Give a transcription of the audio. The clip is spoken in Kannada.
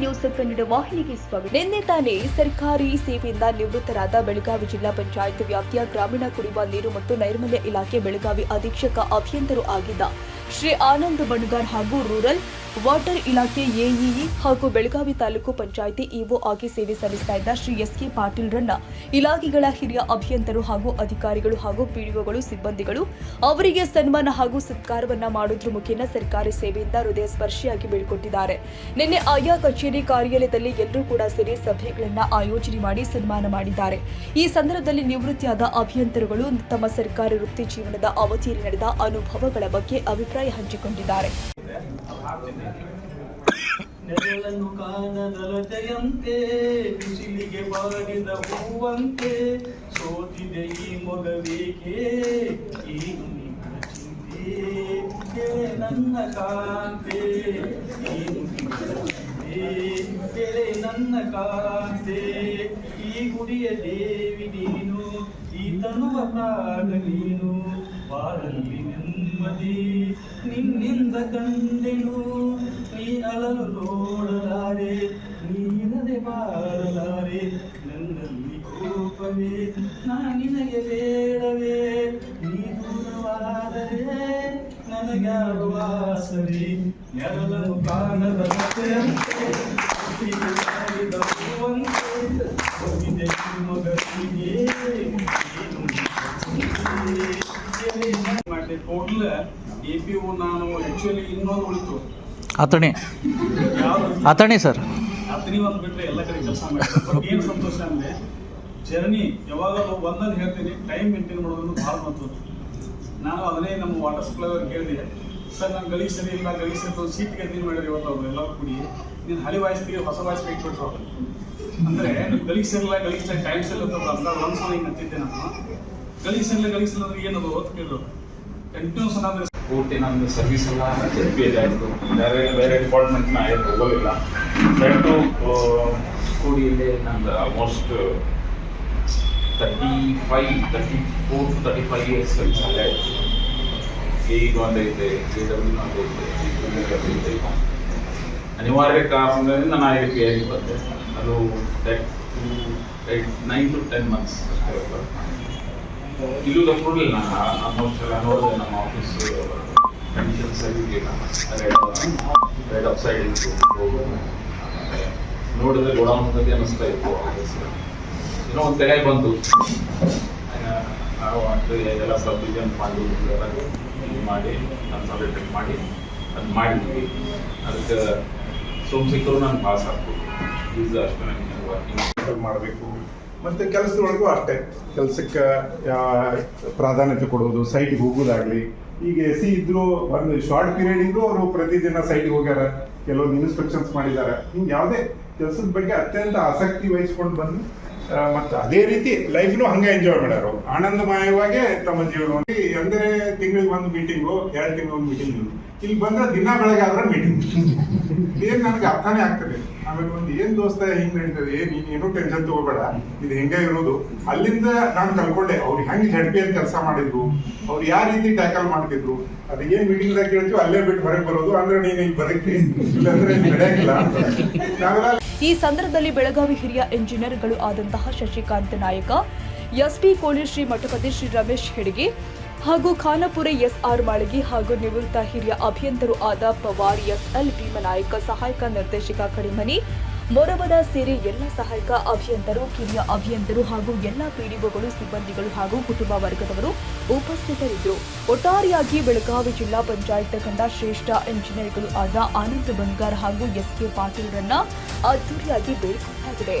ನ್ಯೂಸ್ ಕನ್ನಡ ವಾಹಿನಿಗೆ ಸ್ವಾಗತ. ನಿನ್ನೆ ತಾನೇ ಸರ್ಕಾರಿ ಸೇವೆಯಿಂದ ನಿವೃತ್ತರಾದ ಬೆಳಗಾವಿ ಜಿಲ್ಲಾ ಪಂಚಾಯತ್ ವ್ಯಾಪ್ತಿಯ ಗ್ರಾಮೀಣ ಕುಡಿಯುವ ನೀರು ಮತ್ತು ನೈರ್ಮಲ್ಯ ಇಲಾಖೆ ಬೆಳಗಾವಿ ಅಧೀಕ್ಷಕ ಅಭಿಯಂತರು ಆಗಿದ್ದ ಶ್ರೀ ಆನಂದ್ ಬಣಗಾರ್ ಹಾಗೂ ರೂರಲ್ ವಾಟರ್ ಇಲಾಖೆ ಎಇಇ ಹಾಗೂ ಬೆಳಗಾವಿ ತಾಲೂಕು ಪಂಚಾಯಿತಿ ಇಒ ಆಗಿ ಸೇವೆ ಸಲ್ಲಿಸ್ತಾ ಇದ್ದ ಶ್ರೀ ಎಸ್ ಕೆ ಪಾಟೀಲ್ರನ್ನ ಇಲಾಖೆಗಳ ಹಿರಿಯ ಅಭಿಯಂತರು ಹಾಗೂ ಅಧಿಕಾರಿಗಳು ಹಾಗೂ ಪಿಡಿಒಗಳು, ಸಿಬ್ಬಂದಿಗಳು ಅವರಿಗೆ ಸನ್ಮಾನ ಹಾಗೂ ಸತ್ಕಾರವನ್ನ ಮಾಡೋದ್ರ ಮುಖೇನ ಸರ್ಕಾರಿ ಸೇವೆಯಿಂದ ಹೃದಯ ಸ್ಪರ್ಶಿಯಾಗಿ ಬೀಳ್ಕೊಟ್ಟಿದ್ದಾರೆ. ನಿನ್ನೆ ಆಯಾ ಕಚೇರಿ ಕಾರ್ಯಾಲಯದಲ್ಲಿ ಎಲ್ಲರೂ ಕೂಡ ಸೇರಿ ಸಭೆಗಳನ್ನ ಆಯೋಜನೆ ಮಾಡಿ ಸನ್ಮಾನ ಮಾಡಿದ್ದಾರೆ. ಈ ಸಂದರ್ಭದಲ್ಲಿ ನಿವೃತ್ತಿಯಾದ ಅಭಿಯಂತರುಗಳು ತಮ್ಮ ಸರ್ಕಾರಿ ವೃತ್ತಿ ಜೀವನದ ಅವಧಿಯಲ್ಲಿ ನಡೆದ ಅನುಭವಗಳ ಬಗ್ಗೆ ಅಭಿಪ್ರಾಯ ಹಂಚಿಕೊಂಡಿದ್ದಾರೆ. ನೆರಳನ್ನು ಕಾಣದಲ ಜಯಂತೆ, ಬಿಸಿಲಿಗೆ ಬಾಡಿದ ಹೂವಂತೆ, ಸೋತಿದೆ ಈ ಮೊಗವೇಕೆ, ಏನು ನಿನ್ನ ಚಿಂತೆ ನನ್ನ ಕಾಂತೆ, ಏನು ನಿನ್ನ ನನ್ನ ಕಾಂತೆ, ಈ ಗುಡಿಯ ದೇವಿ ನೀನು, ಈ ತನುವ ಪ್ರಾಣ ನೀನು, ಬಾಳಲ್ಲಿ ನೆಮ್ಮದಿ ನಿನ್ನಿಂದ ಕಂಡೆನು, ನೀ ಅಲಲು ನೋಡಲಾರೆ, ನೀನದೆ ಬಾರಲಾರೆ, ನನ್ನಲ್ಲಿ ಕೋಪವೇ, ನಾ ನಿನಗೆ ಬೇಡವೇ, ನೀ ದೂರವಾದರೆ ನನಗ್ಯಾರು ವಾಸರಿ ನೆರಳನ್ನು ಕಾಣದ ಮಾಡಿ ಟೋಟಲ್ ಎ ಪಿ ಓ ನಾನು ಆ್ಯಕ್ಚುಲಿ ಇನ್ನೊಂದು ಉಳಿತು. ಅಥಣಿ. ಅಥಣಿ ಸರ್. ಹತ್ತನೇ ಒಂದು ಬಿಟ್ಟರೆ ಎಲ್ಲ ಕಡೆ ಕೆಲಸ ಮಾಡಿ ಬಟ್ ಏನು ಸಂತೋಷ ಅಂದರೆ ಜರ್ನಿ ಯಾವಾಗಲೂ ಒಂದನ್ನು ಹೇಳ್ತೀನಿ ಟೈಮ್ ಮೇಂಟೈನ್ ಮಾಡೋದನ್ನು ಭಾಳ ಮಹತ್ವ. ನಾನು ಅದನ್ನೇ ನಮ್ಮ ವಾಟರ್ ಸಪ್ಲೈ ಅವ್ರಿಗೆ ಕೇಳಿದೆ. ಸರ್ ನಾನು ಗಲೀಜ್ ಸರಿ ಇಲ್ಲ ಗಲೀಜ್ ಸರಿ ಸೀಟ್ ಗದ್ದಿ ಮಾಡಿರಿ ಇವತ್ತು ಅವ್ರು ಎಲ್ಲರೂ ಕೂಡಿ. ನೀನು ಹಳಿ ವಾಯಿಸ್ತೀವಿ ಹೊಸ ವಾಯ್ಸ್ ಇಟ್ಬಿಟ್ರು. ಅವರು ಅಂದರೆ ನೀವು ಗಲೀಜ್ ಸರಿಲ್ಲ ಸರಿ ಟೈಮ್ ಸರಿ ಅಂತ ಒಂದು ಸಲ ಹಿಂಗೆ ಹತ್ತಿದ್ದೆ ನಾನು. ಗಲೀಜ್ ಸರಿಲ್ಲ ಗಲೀಜ್ ಸರಿ ಅಂದ್ರೆ ಏನದು? ಅಂತ ಕೇಳಿದ್ರು. ಕಂಟಿನ್ಯೂಸ್ ಅಂದ್ರೆ ಪೂರ್ತಿ ಸರ್ವಿಸ್ ಎಲ್ಲ ಪಿ ಆಯಿತು ಬೇರೆ ಬೇರೆ ಡಿಪಾರ್ಟ್ಮೆಂಟ್ನ ಏನು ಹೋಗೋದಿಲ್ಲ. ದಟ್ಟು ಕೂಡಿಯಲ್ಲಿ ನಂದು almost thirty five thirty four to thirty five years ಆಯಿತು ಈಗ ಕೆ ಡಬ್ಲ್ಯೂ ಅನಿವಾರ್ಯ ಕಾರಣದಿಂದ ನಾನು ಐ ಪಿ ಐಗೆ ಬಂದೆ. ಅದು ನೈನ್ ಟು ಟೆನ್ ಮಂತ್ಸ್ ಅಷ್ಟೇ. ಇಲ್ಲೂ ಕೊಡಲಿಲ್ಲ ನಾನು ಆಲ್ಮೋಸ್ಟ್ ಎಲ್ಲ ನೋಡಿದೆ, ನಮ್ಮ ಆಫೀಸ್ ಕಂಡೀಷನ್ ಸರಿ ಇರಲಿಲ್ಲ. ರೆಡ್ ಅಪ್ ಸೈಡ್ ಇತ್ತು ನೋಡಿದ್ರೆ ಗೋಡೌನ್ದಲ್ಲಿ ಅನಿಸ್ತಾ ಇತ್ತು ಏನೋ ಒಂದು ತೆರೆ ಬಂತು. ಎಲ್ಲ ಸಬ್ಡಿವಿಷನ್ ಮಾಡಿ ಎಲ್ಲ ಇದು ಮಾಡಿ ಕನ್ಸಲ್ಟೇಟ್ ಮಾಡಿ, ಅದು ಮಾಡಿದ್ವಿ. ಅದಕ್ಕೆ ಸೋಮಶೇಖರು ನಾನು ಪಾಸ್ ಆಗ್ಬೋದು. ಈಸ್ ಅಷ್ಟು ನನಗೆ ವರ್ಕಿಂಗ್ ಮಾಡಬೇಕು. ಮತ್ತೆ ಕೆಲಸದೊಳಗೂ ಅಷ್ಟೇ. ಕೆಲಸಕ್ಕೆ ಪ್ರಾಧಾನ್ಯತೆ ಕೊಡೋದು ಸೈಟ್ಗೆ ಹೋಗೋದಾಗ್ಲಿ ಈಗ ಎ ಸಿ ಇದ್ರು, ಒಂದು ಶಾರ್ಟ್ ಪೀರಿಯಡ್ ಇದ್ರು ಅವರು ಪ್ರತಿದಿನ ಸೈಟ್ಗೆ ಹೋಗ್ಯಾರ. ಕೆಲವೊಂದು ಇನ್ಸ್ಪೆಕ್ಷನ್ಸ್ ಮಾಡಿದ್ದಾರೆ. ಹಿಂಗೆ ಯಾವುದೇ ಕೆಲಸದ ಬಗ್ಗೆ ಅತ್ಯಂತ ಆಸಕ್ತಿ ವಹಿಸ್ಕೊಂಡು ಬಂದು ಮತ್ತು ಅದೇ ರೀತಿ ಲೈಫ್ನು ಹಂಗೆ ಎಂಜಾಯ್ ಮಾಡ್ಯಾರ. ಆನಂದಮಯವಾಗೇ ತಮ್ಮ ಜೀವನವಾಗಿ ಅಂದರೆ ತಿಂಗಳಿಗೆ ಒಂದು ಮೀಟಿಂಗು ಎರಡು ತಿಂಗಳು ಒಂದು ಮೀಟಿಂಗು ಇಲ್ಲಿ ಬಂದ್ರೆ ದಿನ ಬೆಳಗ್ಗೆ ಆದ್ರೆ ಮೀಟಿಂಗ್ ಏನ್ ನನಗೆ ಅರ್ಥನೇ ಆಗ್ತದೆ ಆಮೇಲೆ ಒಂದು ಏನ್ ದೋಸ್ತ ಹಿಂಗ್ ನಡೀತದೆ? ನೀನ್ ಏನೂ ಟೆನ್ಷನ್ ತಗೋಬೇಡ. ಇದು ಹೆಂಗೆ ಇರೋದು? ಅಲ್ಲಿಂದ ನಾನು ಕಲ್ಕೊಂಡೆ. ಅವ್ರು ಹೆಂಗ್ ಝಡ್ಪಿಯಲ್ಲಿ ಕೆಲಸ ಮಾಡಿದ್ರು? ಅವ್ರು ಯಾವ ರೀತಿ ಟ್ಯಾಕಲ್ ಮಾಡ್ತಿದ್ರು? ಅದು ಏನ್ ಮೀಟಿಂಗ್ ದಾಗ ಕೇಳ್ತೀವಿ ಅಲ್ಲೇ ಬಿಟ್ಟು ಹೊರಗೆ ಬರೋದು. ಅಂದ್ರೆ ನೀನ್ ಇಲ್ಲಿ ಬರಕ್ಕೆ ಇಲ್ಲಾಂದ್ರೆ ನಡೆಯಲ್ಲ ಈ ಸಂದರ್ಭದಲ್ಲಿ ಬೆಳಗಾವಿ ಹಿರಿಯ ಎಂಜಿನಿಯರ್ಗಳು ಆದಂತಹ ಶಶಿಕಾಂತ್ ನಾಯಕ, ಎಸ್ಪಿ ಕೋಳಿ ಶ್ರೀ ಮಠಪತಿ ಶ್ರೀ ರಮೇಶ್ ಹೆಡ್ಗೆ ಹಾಗೂ ಖಾನಾಪುರ ಎಸ್ಆರ್ ಮಾಳಗಿ ಹಾಗೂ ನಿವೃತ್ತ ಹಿರಿಯ ಅಭಿಯಂತರು ಆದ ಪವಾರ್ ಎಸ್ಎಲ್ ಭೀಮನಾಯಕ ಸಹಾಯಕ ನಿರ್ದೇಶಕ ಕಡಿಮನಿ ಮೊರಬದ ಸೇರಿ ಎಲ್ಲ ಸಹಾಯಕ ಅಭಿಯಂತರು, ಕಿರಿಯ ಅಭಿಯಂತರು ಹಾಗೂ ಎಲ್ಲ ಪಿಡಿಒಗಳು ಸಿಬ್ಬಂದಿಗಳು ಹಾಗೂ ಕುಟುಂಬ ವರ್ಗದವರು ಉಪಸ್ಥಿತರಿದ್ದರು. ಒಟ್ಟಾರೆಯಾಗಿ ಬೆಳಗಾವಿ ಜಿಲ್ಲಾ ಪಂಚಾಯತ್ ಕಂಡ ಶ್ರೇಷ್ಠ ಇಂಜಿನಿಯರ್ಗಳು ಆದ ಆನಂದ್ ಬಂಗಾರ್ ಹಾಗೂ ಎಸ್ ಕೆ ಪಾಟೀಲ್ರನ್ನ ಅದ್ದೂರಿಯಾಗಿ ಬೇಡಿಕೊಳ್ಳಲಾಗಿದೆ